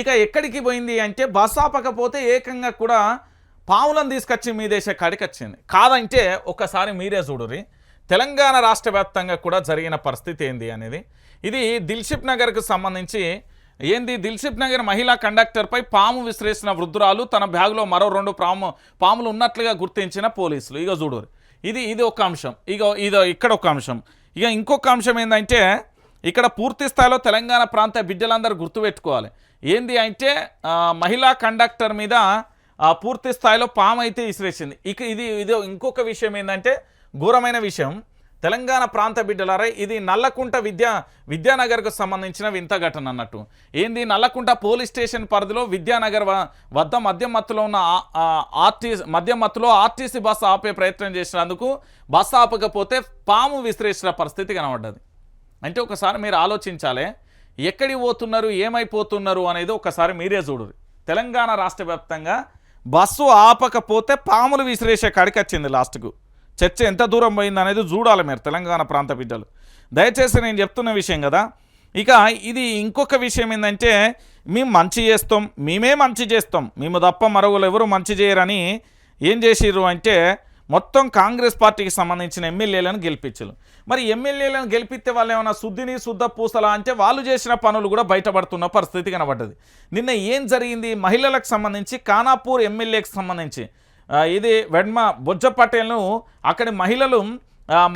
ఇక ఎక్కడికి పోయింది అంటే బస్ ఆపకపోతే ఏకంగా కూడా పావులను తీసుకొచ్చి మీ దేశ కాడికి వచ్చింది కాదంటే ఒక్కసారి మీరే చూడుర్రి. తెలంగాణ రాష్ట్ర వ్యాప్తంగా కూడా జరిగిన పరిస్థితి ఏంది అనేది. ఇది దిల్షిప్ నగర్కు సంబంధించి ఏంది? దిల్షిప్ నగర్ మహిళా కండక్టర్పై పాము విసిరేసిన వృద్ధురాలు తన బ్యాగులో మరో రెండు పాము పాములు ఉన్నట్లుగా గుర్తించిన పోలీసులు. ఇక చూడరు ఇది ఇది ఒక అంశం. ఇక ఇదో ఇక్కడ ఒక అంశం. ఇక ఇంకొక అంశం ఏంటంటే ఇక్కడ పూర్తి స్థాయిలో తెలంగాణ ప్రాంత బిడ్డలందరూ గుర్తుపెట్టుకోవాలి. ఏంది అంటే మహిళా కండక్టర్ మీద పూర్తి స్థాయిలో పాము అయితే విసిరేసింది ఇక ఇది ఇది ఇంకొక విషయం ఏంటంటే ఘోరమైన విషయం. తెలంగాణ ప్రాంత బిడ్డలారా ఇది నల్లకుంట విద్యా విద్యానగర్కు సంబంధించిన వింత ఘటన అన్నట్టు. ఏంది నల్లకుంట పోలీస్ స్టేషన్ పరిధిలో విద్యానగర్ వద్ద మద్యం మత్తులో ఉన్న ఆర్టీసీ మద్యం మత్తులో ఆర్టీసీ బస్సు ఆపే ప్రయత్నం చేసినందుకు బస్సు ఆపకపోతే పాము విసిరేసిన పరిస్థితి కనబడ్డది. అంటే ఒకసారి మీరు ఆలోచించాలి ఎక్కడికి పోతున్నారు ఏమైపోతున్నారు అనేది ఒకసారి మీరే చూడరు. తెలంగాణ రాష్ట్ర వ్యాప్తంగా బస్సు ఆపకపోతే పాములు విసిరేసే కాడికి వచ్చింది లాస్ట్కు. చర్చ ఎంత దూరం పోయింది అనేది చూడాలి మీరు తెలంగాణ ప్రాంత బిడ్డలు. దయచేసి నేను చెప్తున్న విషయం కదా ఇక ఇది ఇంకొక విషయం ఏంటంటే మేము మంచి చేస్తాం మేమే మంచి చేస్తాం మేము తప్ప మరొకరు ఎవరు మంచి చేయరని ఏం చేసిర్రు అంటే మొత్తం కాంగ్రెస్ పార్టీకి సంబంధించిన ఎమ్మెల్యేలను గెలిపించరు మరి ఎమ్మెల్యేలను గెలిపిస్తే వాళ్ళు ఏమైనా శుద్ధిని శుద్ధ పూసలా అంటే వాళ్ళు చేసిన పనులు కూడా బయటపడుతున్న పరిస్థితి కనబడ్డది. నిన్న ఏం జరిగింది? మహిళలకు సంబంధించి ఖానాపూర్ ఎమ్మెల్యేకి సంబంధించి ఇది వెడ్మ బొజ్జ పటేల్ను అక్కడి మహిళలు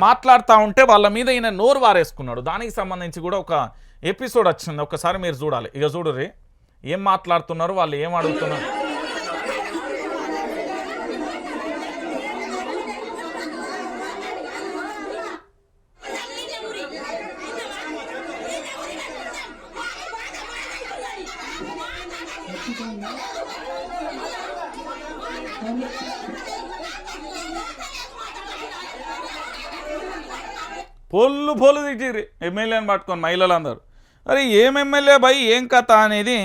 మాట్లాడుతూ ఉంటే వాళ్ళ మీద ఈయన నోరు వారేసుకున్నాడు. దానికి సంబంధించి కూడా ఒక ఎపిసోడ్ వచ్చింది. ఒకసారి మీరు చూడాలి. ఇక చూడరి ఏం మాట్లాడుతున్నారు? వాళ్ళు ఏం అడుగుతున్నారు? పొల్లు పొల్లు తిట్టిర్రి ఎమ్మెల్యేని పట్టుకొని మహిళలందరూ. అరే ఏం ఎమ్మెల్యే భయ్? ఏం కథ అనేది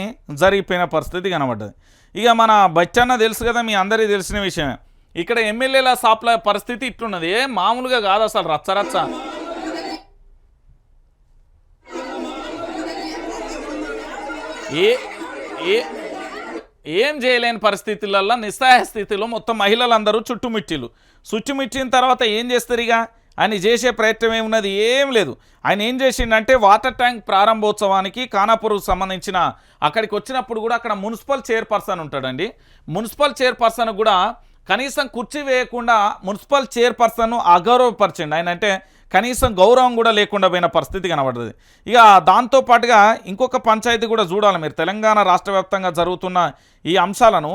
జరిగిపోయిన పరిస్థితి కనబడ్డది. ఇక మన బచ్చన్న తెలుసు కదా మీ అందరికీ తెలిసిన విషయమే. ఇక్కడ ఎమ్మెల్యేల సాప్ల పరిస్థితి ఇట్లున్నది. ఏ మామూలుగా కాదు అసలు రచ్చరచ్చ ఏ ఏ ఏం చేయలేని పరిస్థితులలో నిస్సహాయ స్థితిలో మొత్తం మహిళలందరూ చుట్టుముట్టిలు. చుట్టుముట్టిన తర్వాత ఏం చేస్తారు ఇక ఆయన చేసే ప్రయత్నం ఏమున్నది? ఏం లేదు. ఆయన ఏం చేసిండంటే వాటర్ ట్యాంక్ ప్రారంభోత్సవానికి ఖానాపూర్కు సంబంధించిన అక్కడికి వచ్చినప్పుడు కూడా అక్కడ మున్సిపల్ చైర్పర్సన్ ఉంటాడండి. మున్సిపల్ చైర్పర్సన్ కూడా కనీసం కుర్చీ వేయకుండా మున్సిపల్ చైర్పర్సన్ను అగౌరవపరిచండి. ఆయన అంటే కనీసం గౌరవం కూడా లేకుండా పోయిన పరిస్థితి కనబడుతుంది ఇక దాంతో పాటుగా ఇంకొక పంచాయతీ కూడా చూడాలి. మీరు తెలంగాణ రాష్ట్ర వ్యాప్తంగా జరుగుతున్న ఈ అంశాలను